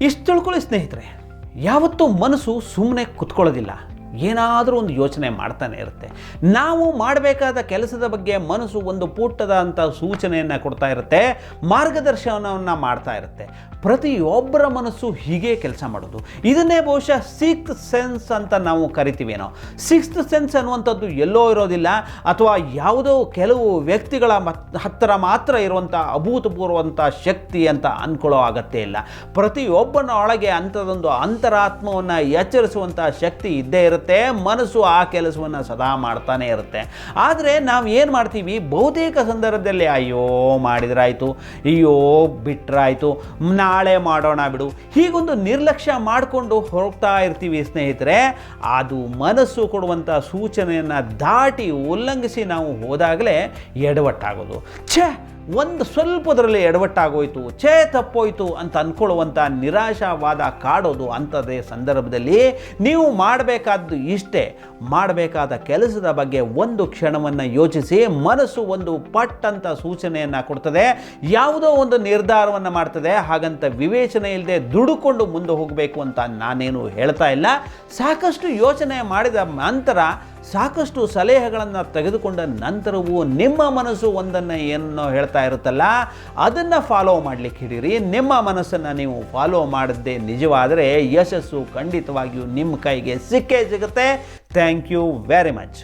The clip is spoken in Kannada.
ಇಷ್ಟು ತಿಳ್ಕೊಳ್ಳಿ ಸ್ನೇಹಿತರೆ? ಯಾವತ್ತೂ ಮನಸ್ಸು ಸುಮ್ಮನೆ ಕುತ್ಕೊಳ್ಳೋದಿಲ್ಲ. ಏನಾದರೂ ಒಂದು ಯೋಚನೆ ಮಾಡ್ತಾನೆ ಇರುತ್ತೆ. ನಾವು ಮಾಡಬೇಕಾದ ಕೆಲಸದ ಬಗ್ಗೆ ಮನಸ್ಸು ಒಂದು ಪುಟ್ಟದ ಅಂತ ಸೂಚನೆಯನ್ನು ಕೊಡ್ತಾ ಇರುತ್ತೆ, ಮಾರ್ಗದರ್ಶನವನ್ನು ಮಾಡ್ತಾ ಇರುತ್ತೆ. ಪ್ರತಿಯೊಬ್ಬರ ಮನಸ್ಸು ಹೀಗೆ ಕೆಲಸ ಮಾಡೋದು. ಇದನ್ನೇ ಬಹುಶಃ ಸಿಕ್ತ್ ಸೆನ್ಸ್ ಅಂತ ನಾವು ಕರಿತೀವೇನೋ. ಸಿಕ್ಸ್ತ್ ಸೆನ್ಸ್ ಅನ್ನುವಂಥದ್ದು ಎಲ್ಲೋ ಇರೋದಿಲ್ಲ, ಅಥವಾ ಯಾವುದೋ ಕೆಲವು ವ್ಯಕ್ತಿಗಳ ಹತ್ತಿರ ಮಾತ್ರ ಇರುವಂಥ ಅಭೂತಪೂರ್ವಂಥ ಶಕ್ತಿ ಅಂತ ಅಂದ್ಕೊಳ್ಳೋ ಅಗತ್ಯ ಇಲ್ಲ. ಪ್ರತಿಯೊಬ್ಬನ ಒಳಗೆ ಅಂಥದ್ದೊಂದು ಅಂತರಾತ್ಮವನ್ನು ಎಚ್ಚರಿಸುವಂಥ ಶಕ್ತಿ ಇದ್ದೇ ಇರುತ್ತೆ. ಮನಸ್ಸು ಆ ಕೆಲಸವನ್ನು ಸದಾ ಮಾಡ್ತಾನೆ ಇರುತ್ತೆ. ಆದರೆ ನಾವು ಏನು ಮಾಡ್ತೀವಿ? ಬಹುತೇಕ ಸಂದರ್ಭದಲ್ಲಿ ಅಯ್ಯೋ ಮಾಡಿದ್ರಾಯಿತು, ಅಯ್ಯೋ ಬಿಟ್ರಾಯಿತು, ನಾಳೆ ಮಾಡೋಣ ಬಿಡು. ಹೀಗೊಂದು ನಿರ್ಲಕ್ಷ್ಯ ಮಾಡಿಕೊಂಡು ಹೋಗ್ತಾ ಇರ್ತೀವಿ ಸ್ನೇಹಿತರೆ. ಅದು ಮನಸ್ಸು ಕೊಡುವಂಥ ಸೂಚನೆಯನ್ನು ದಾಟಿ ಉಲ್ಲಂಘಿಸಿ ನಾವು ಹೋದಾಗಲೇ ಎಡವಟ್ಟಾಗೋದು. ಛೇ ಒಂದು ಸ್ವಲ್ಪದರಲ್ಲಿ ಎಡವಟ್ಟಾಗೋಯ್ತು, ಛೇ ತಪ್ಪೋಯ್ತು ಅಂತ ಅಂದ್ಕೊಳ್ಳುವಂಥ ನಿರಾಶಾವಾದ ಕಾಡೋದು ಅಂಥದ್ದೇ ಸಂದರ್ಭದಲ್ಲಿ ನೀವು ಮಾಡಬೇಕಾದ್ದು ಇಷ್ಟೇ. ಮಾಡಬೇಕಾದ ಕೆಲಸದ ಬಗ್ಗೆ ಒಂದು ಕ್ಷಣವನ್ನು ಯೋಚಿಸಿ, ಮನಸ್ಸು ಒಂದು ಪಟ್ಟಂತ ಸೂಚನೆಯನ್ನು ಕೊಡ್ತದೆ. ಯಾವುದೋ ಒಂದು ನಿರ್ಧಾರವನ್ನು ಮಾಡ್ತದೆ. ಹಾಗಂತ ವಿವೇಚನೆ ಇಲ್ಲದೆ ದುಡುಕೊಂಡು ಮುಂದೆ ಹೋಗಬೇಕು ಅಂತ ನಾನೇನು ಹೇಳ್ತಾ ಇಲ್ಲ. ಸಾಕಷ್ಟು ಯೋಚನೆ ಮಾಡಿದ ನಂತರ ಸಾಕಷ್ಟು ಸಲಹೆಗಳನ್ನು ತೆಗೆದುಕೊಂಡ ನಂತರವೂ ನಿಮ್ಮ ಮನಸ್ಸು ಒಂದನ್ನು ಏನೋ ಹೇಳ್ತಾ ಇರುತ್ತಲ್ಲ, ಅದನ್ನು ಫಾಲೋ ಮಾಡಲಿಕ್ಕೆ ಹಿಡೀರಿ ನಿಮ್ಮ ಮನಸ್ಸನ್ನು ನೀವು ಫಾಲೋ ಮಾಡದೆ ನಿಜವಾದರೆ ಯಶಸ್ಸು ಖಂಡಿತವಾಗಿಯೂ ನಿಮ್ಮ ಕೈಗೆ ಸಿಕ್ಕೇ ಸಿಗುತ್ತೆ. Thank you very much